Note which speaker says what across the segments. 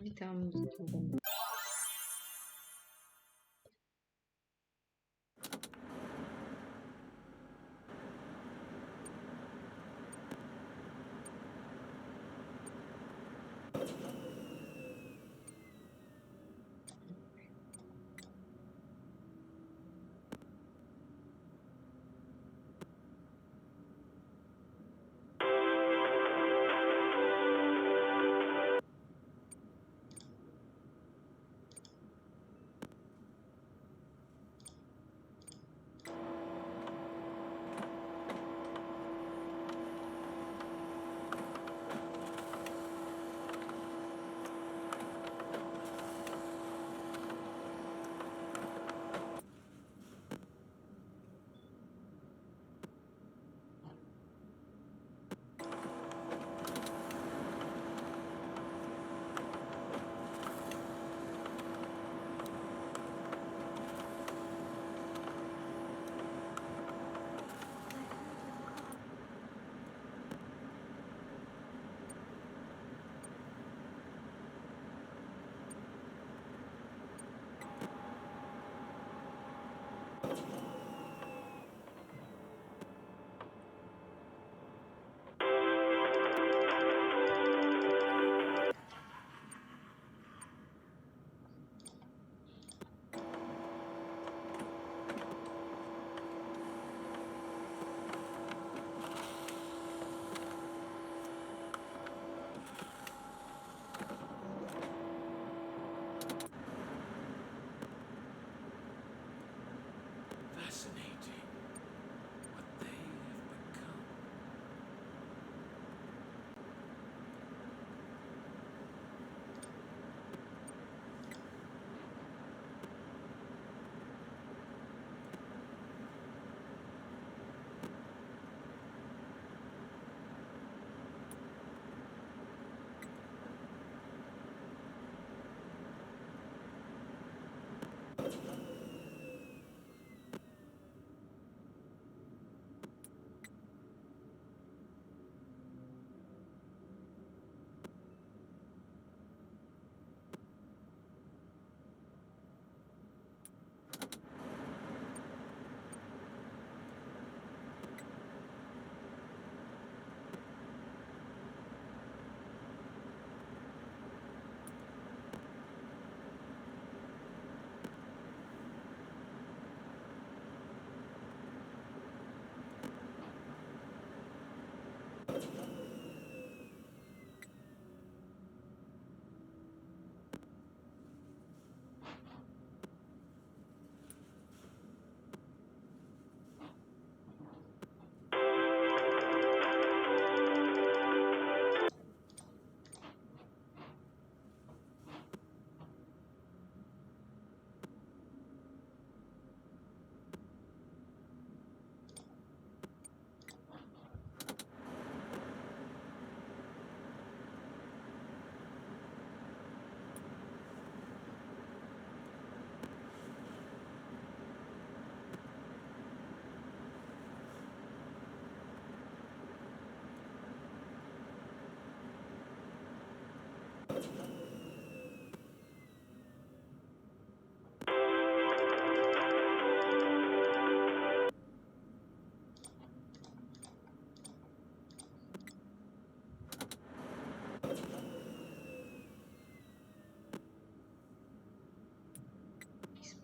Speaker 1: Witam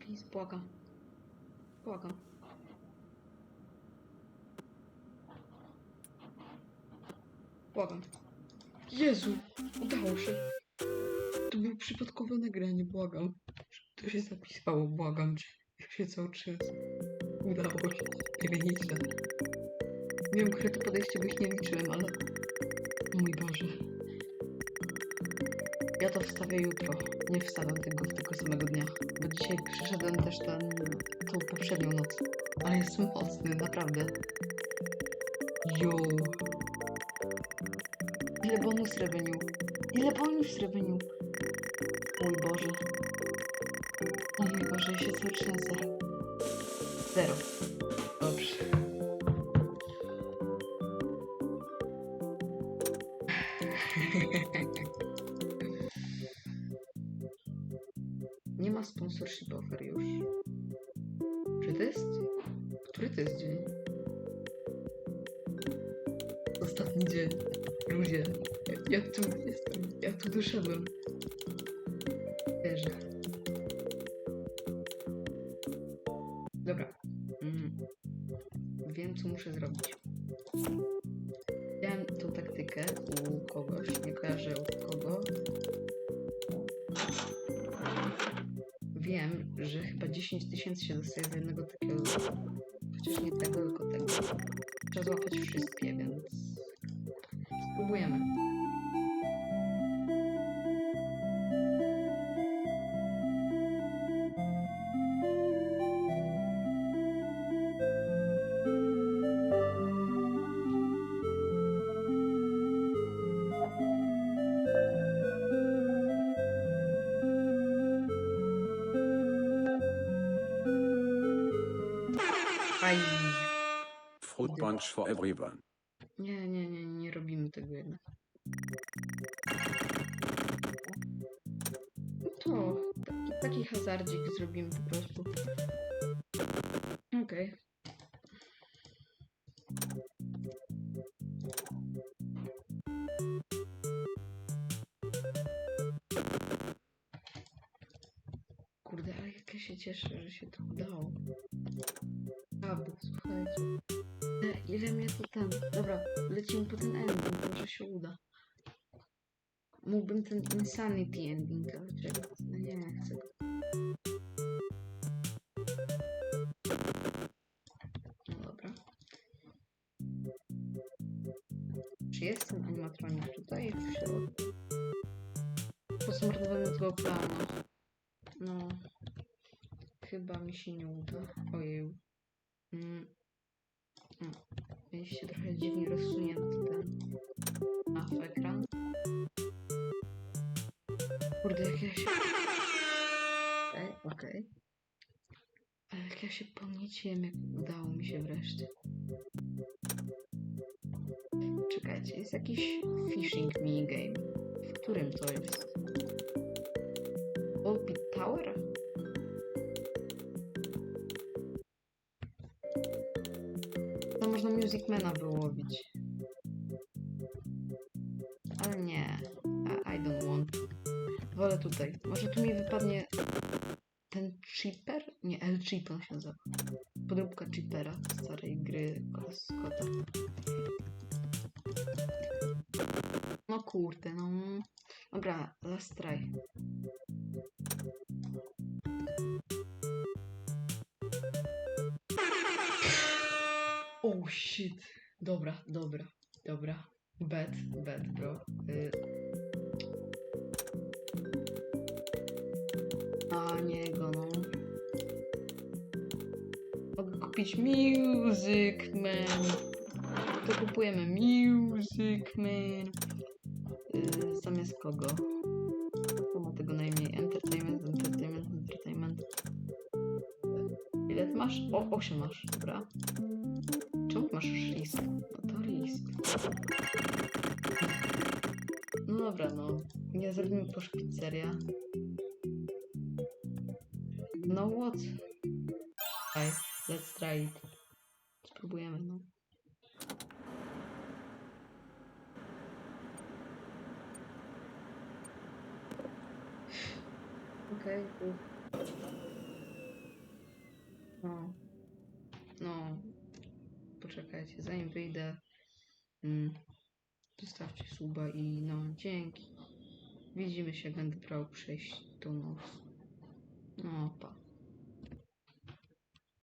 Speaker 1: Please, błagam. Błagam. Błagam. Jezu, udało się. To było przypadkowe nagranie, błagam. To się zapisało, błagam cię. Jak się cały czas. Udało się. Nie wiem, nieźle. Wiem, które to podejście byś nie liczyłem, ale... Mój Boże. Ja to wstawię jutro. Nie wstawiam tego tego samego dnia. Bo dzisiaj przyszedłem też ten, tą poprzednią noc. Ale jestem mocny, naprawdę. Yo. Ile bonus revenue? Ile bonus revenue? Mój Boże. O mój Boże, ja się trzęsę. Zero. Dobrze. Ma sponsorship offer już. Czy to jest? Który to jest dzień? Ostatni dzień. Ludzie, ja tu jestem. Ja tu doszedłem. Wiem, że chyba 10 tysięcy się dostaje z jednego takiego. Chociaż nie tego, tylko tego. Trzeba złapać wszystkie, więc spróbujemy.
Speaker 2: Fruit punch for everyone.
Speaker 1: Nie, nie, nie, nie robimy tego jednak. No To taki, taki hazardzik zrobimy po prostu. Okej. Kurde, ale jak ja się cieszę, że się to udało. Aby, słuchajcie. E, Ile mnie to ten. Dobra, lecimy po ten ending, może się uda. Mógłbym ten Insanity ending, ale czego? No nie, nie chcę. No dobra. Czy jest ten animatronik tutaj? Posmordowany tego planu. No. Chyba mi się nie uda. Ojej. Mm. Mm. Mieliście trochę dziwnie rozsunięty ten ach, ekran. Kurde, jak ja się... Okej, okej. Ale jak ja się podnieciłem, jak udało mi się wreszcie. Czekajcie, jest jakiś fishing minigame. W którym to jest? Pit Tower? To można Musicmana wyłowić. Ale nie. I, don't want. Wolę tutaj. Może tu mi wypadnie ten Chipper? Nie, El Chip on się nazywa. Podróbka Chippera z starej gry z. No kurde, no. Dobra, last try. Dobra, dobra, dobra. Bad, bad, bro. Y... A niego, no. Mogę kupić Music Man. To kupujemy Music Man. Y, zamiast kogo? Kto ma tego najmniej? Entertainment, entertainment, entertainment. Ile ty masz? O, 8 masz, dobra. Czemu masz już list? No to list. No dobra, no. Nie zrobimy posz pizzeria. No what? Try. Let's try it. Spróbujemy, no. Okej, okay, No. No. Poczekajcie, zanim wyjdę. Mm, zostawcie suba i no, dzięki. Widzimy się, będę brał przejść tą noc. No, pa.